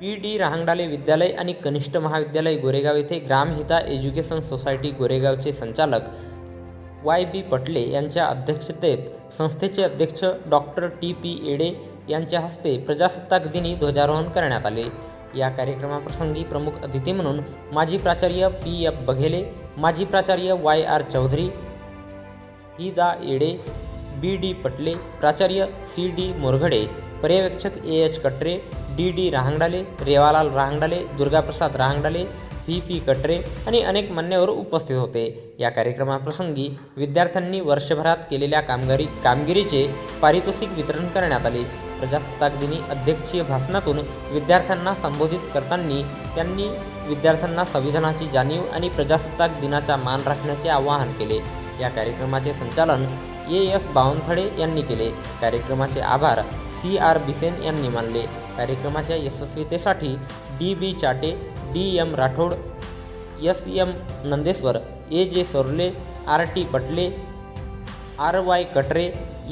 P D Rahangdale विद्यालय आणि कनिष्ठ महाविद्यालय गोरेगाव येथे ग्रामहिता एज्युकेशन सोसायटी गोरेगावचे संचालक वाय बी पटले यांच्या अध्यक्षतेत संस्थेचे अध्यक्ष डॉक्टर टी पी येडे यांच्या हस्ते प्रजासत्ताक दिनी ध्वजारोहण करण्यात आले. या कार्यक्रमाप्रसंगी प्रमुख अतिथी म्हणून माजी प्राचार्य पी एफ बघेले माजी प्राचार्य वाय आर चौधरी हिदा येडे बी डी पटले प्राचार्य सी डी मोरघडे पर्यवेक्षक A H Katre D D Rahangdale Rewalal Rahangdale Durgaprasad Rahangdale V P Katre आणि अनेक मान्यवर उपस्थित होते. या कार्यक्रमाप्रसंगी विद्यार्थ्यांनी वर्षभरात केलेल्या कामगारी कामगिरीचे पारितोषिक वितरण करण्यात आले. प्रजासत्ताक दिनी अध्यक्षीय भाषणातून विद्यार्थ्यांना संबोधित करताना त्यांनी विद्यार्थ्यांना संविधानाची जाणीव आणि प्रजासत्ताक दिनाचा मान राखण्याचे आवाहन केले. या कार्यक्रमाचे संचालन ए एस बावनथडे यांनी केले. कार्यक्रमाचे आभार सी आर बिसेन यांनी मानले. कार्यक्रमाच्या यशस्वीतेसाठी D B Chate D M Rathod S M Nandeshwar A J Sorle R T Patle R Y Katre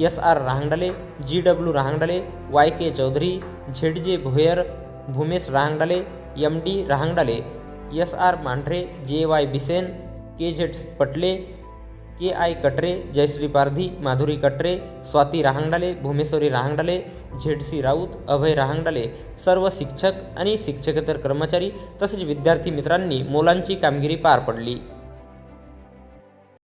S R Rahangdale G W Rahangdale Y K Chaudhari Z J Bhoyar Bhumesh Rahangdale M D Rahangdale S R Mandhare J Y Bisen K Z Patle K I Katre Jayashree Pardhi Madhuri Katre Swati Rahangdale Bhumeshwari Rahangdale Z C Raut Abhay Rahangdale सर्व शिक्षक आणि शिक्षकेतर कर्मचारी तसेच विद्यार्थी मित्रांनी मोलांची कामगिरी पार पडली